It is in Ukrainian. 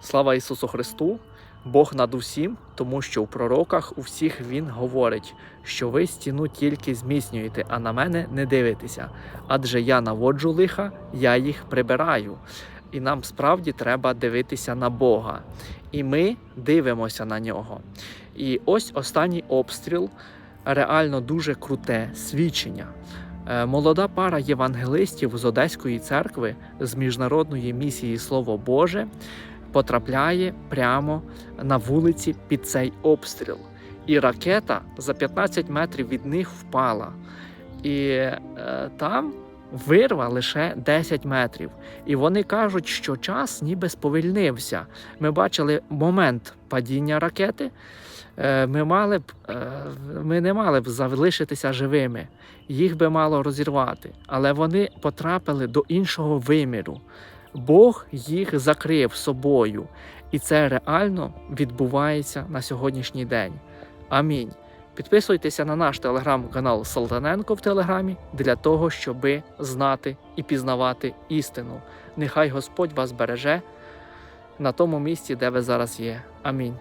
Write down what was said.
Слава Ісусу Христу! Бог над усім, тому що у пророках у всіх Він говорить, що ви стіну тільки зміцнюєте, а на мене не дивитеся. Адже я наводжу лиха, я їх прибираю. І нам справді треба дивитися на Бога. І ми дивимося на нього. І ось останній обстріл реально дуже круте свідчення. Е, Молода пара євангелистів з Одеської церкви з міжнародної місії Слово Боже потрапляє прямо на вулиці під цей обстріл. І ракета за 15 метрів від них впала. І е, там вирва лише 10 метрів. І вони кажуть, що час ніби сповільнився. Ми бачили момент падіння ракети. Е, Ми, мали б, е, ми не мали б залишитися живими, їх би мало розірвати, але вони потрапили до іншого виміру. Бог їх закрив собою, і це реально відбувається на сьогоднішній день. Амінь. Підписуйтеся на наш телеграм-канал Солтаненко в Телеграмі для того, щоб знати і пізнавати істину. Нехай Господь вас береже на тому місці, де ви зараз є. Амінь.